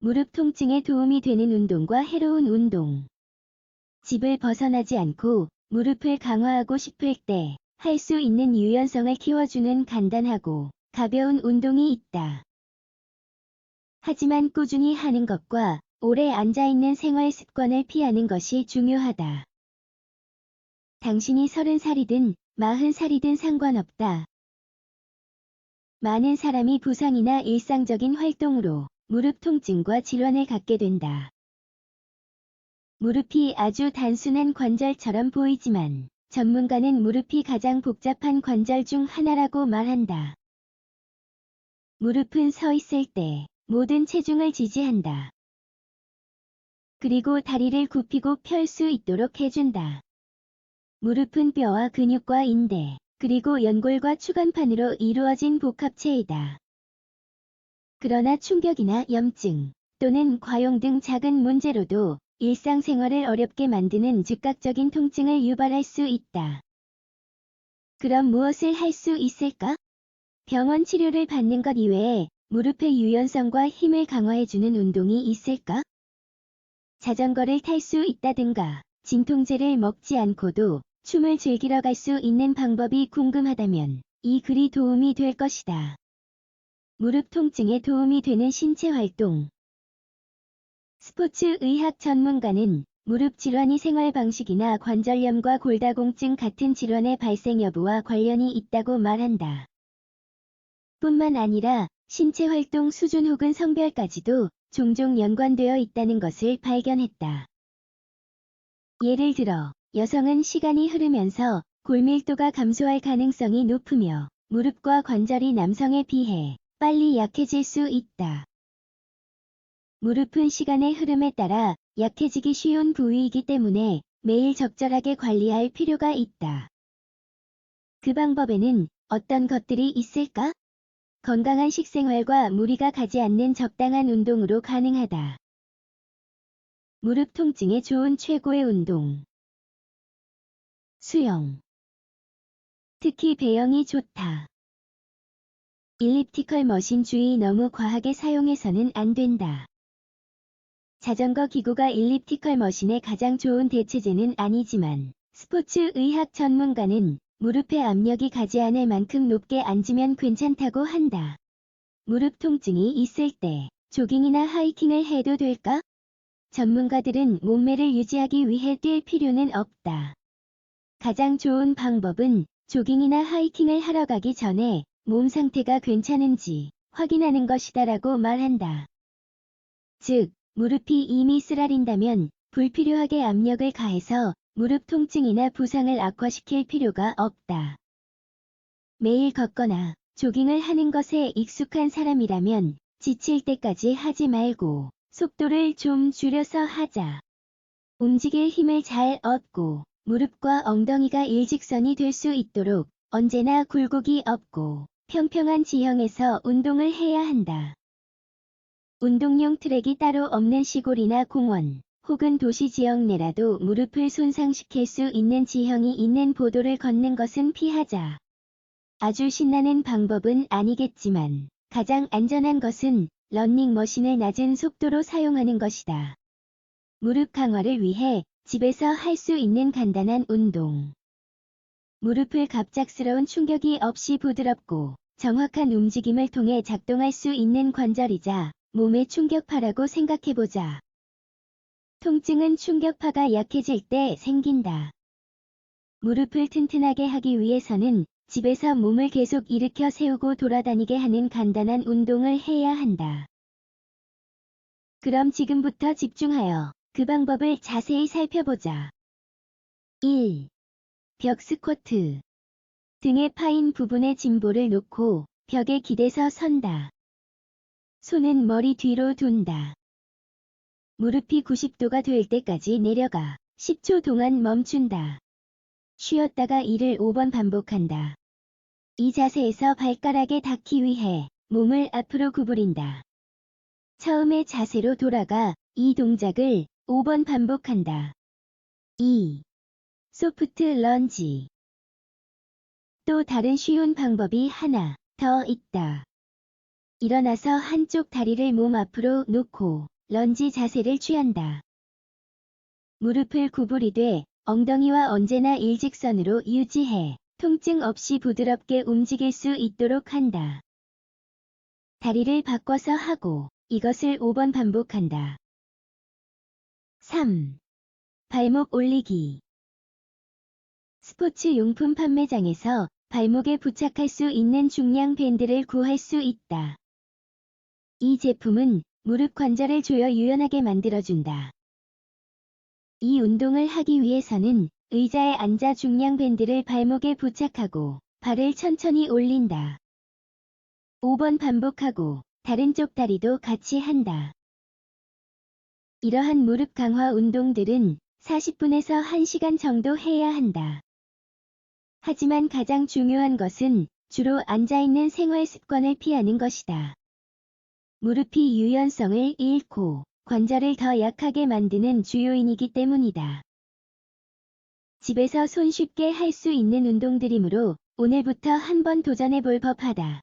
무릎 통증에 도움이 되는 운동과 해로운 운동. 집을 벗어나지 않고 무릎을 강화하고 싶을 때 할 수 있는 유연성을 키워주는 간단하고 가벼운 운동이 있다. 하지만 꾸준히 하는 것과 오래 앉아있는 생활 습관을 피하는 것이 중요하다. 당신이 30살이든 40살이든 상관없다. 많은 사람이 부상이나 일상적인 활동으로 무릎 통증과 질환을 갖게 된다. 무릎이 아주 단순한 관절처럼 보이지만 전문가는 무릎이 가장 복잡한 관절 중 하나라고 말한다. 무릎은 서 있을 때 모든 체중을 지지한다. 그리고 다리를 굽히고 펼 수 있도록 해준다. 무릎은 뼈와 근육과 인대, 그리고 연골과 추간판으로 이루어진 복합체이다. 그러나 충격이나 염증 또는 과용 등 작은 문제로도 일상생활을 어렵게 만드는 즉각적인 통증을 유발할 수 있다. 그럼 무엇을 할 수 있을까? 병원 치료를 받는 것 이외에 무릎의 유연성과 힘을 강화해주는 운동이 있을까? 자전거를 탈 수 있다든가 진통제를 먹지 않고도 춤을 즐기러 갈 수 있는 방법이 궁금하다면 이 글이 도움이 될 것이다. 무릎 통증에 도움이 되는 신체 활동 스포츠 의학 전문가는 무릎 질환이 생활 방식이나 관절염과 골다공증 같은 질환의 발생 여부와 관련이 있다고 말한다. 뿐만 아니라 신체 활동 수준 혹은 성별까지도 종종 연관되어 있다는 것을 발견했다. 예를 들어, 여성은 시간이 흐르면서 골밀도가 감소할 가능성이 높으며 무릎과 관절이 남성에 비해 빨리 약해질 수 있다. 무릎은 시간의 흐름에 따라 약해지기 쉬운 부위이기 때문에 매일 적절하게 관리할 필요가 있다. 그 방법에는 어떤 것들이 있을까? 건강한 식생활과 무리가 가지 않는 적당한 운동으로 가능하다. 무릎 통증에 좋은 최고의 운동. 수영. 특히 배영이 좋다. 일리프티컬 머신 주의 너무 과하게 사용해서는 안 된다. 자전거 기구가 일리프티컬 머신의 가장 좋은 대체제는 아니지만 스포츠 의학 전문가는 무릎에 압력이 가지 않을 만큼 높게 앉으면 괜찮다고 한다. 무릎 통증이 있을 때 조깅이나 하이킹을 해도 될까? 전문가들은 몸매를 유지하기 위해 뛸 필요는 없다. 가장 좋은 방법은 조깅이나 하이킹을 하러 가기 전에 몸 상태가 괜찮은지 확인하는 것이다라고 말한다. 즉, 무릎이 이미 쓰라린다면 불필요하게 압력을 가해서 무릎 통증이나 부상을 악화시킬 필요가 없다. 매일 걷거나 조깅을 하는 것에 익숙한 사람이라면 지칠 때까지 하지 말고 속도를 좀 줄여서 하자. 움직일 힘을 잘 얻고 무릎과 엉덩이가 일직선이 될 수 있도록 언제나 굴곡이 없고 평평한 지형에서 운동을 해야 한다. 운동용 트랙이 따로 없는 시골이나 공원 혹은 도시 지역 내라도 무릎을 손상시킬 수 있는 지형이 있는 보도를 걷는 것은 피하자. 아주 신나는 방법은 아니겠지만 가장 안전한 것은 런닝머신을 낮은 속도로 사용하는 것이다. 무릎 강화를 위해 집에서 할 수 있는 간단한 운동. 무릎을 갑작스러운 충격이 없이 부드럽고 정확한 움직임을 통해 작동할 수 있는 관절이자 몸의 충격파라고 생각해보자. 통증은 충격파가 약해질 때 생긴다. 무릎을 튼튼하게 하기 위해서는 집에서 몸을 계속 일으켜 세우고 돌아다니게 하는 간단한 운동을 해야 한다. 그럼 지금부터 집중하여 그 방법을 자세히 살펴보자. 1. 벽 스쿼트 등에 파인 부분에 짐볼을 놓고 벽에 기대서 선다. 손은 머리 뒤로 둔다. 무릎이 90도가 될 때까지 내려가 10초 동안 멈춘다. 쉬었다가 이를 5번 반복한다. 이 자세에서 발가락에 닿기 위해 몸을 앞으로 구부린다. 처음의 자세로 돌아가 이 동작을 5번 반복한다. 2. 소프트 런지 또 다른 쉬운 방법이 하나 더 있다. 일어나서 한쪽 다리를 몸 앞으로 놓고 런지 자세를 취한다. 무릎을 구부리되 엉덩이와 언제나 일직선으로 유지해 통증 없이 부드럽게 움직일 수 있도록 한다. 다리를 바꿔서 하고 이것을 5번 반복한다. 3. 발목 올리기 스포츠 용품 판매장에서 발목에 부착할 수 있는 중량 밴드를 구할 수 있다. 이 제품은 무릎 관절을 조여 유연하게 만들어준다. 이 운동을 하기 위해서는 의자에 앉아 중량 밴드를 발목에 부착하고 발을 천천히 올린다. 5번 반복하고 다른 쪽 다리도 같이 한다. 이러한 무릎 강화 운동들은 40분에서 1시간 정도 해야 한다. 하지만 가장 중요한 것은 주로 앉아있는 생활 습관을 피하는 것이다. 무릎이 유연성을 잃고 관절을 더 약하게 만드는 주요인이기 때문이다. 집에서 손쉽게 할 수 있는 운동들이므로 오늘부터 한번 도전해 볼 법하다.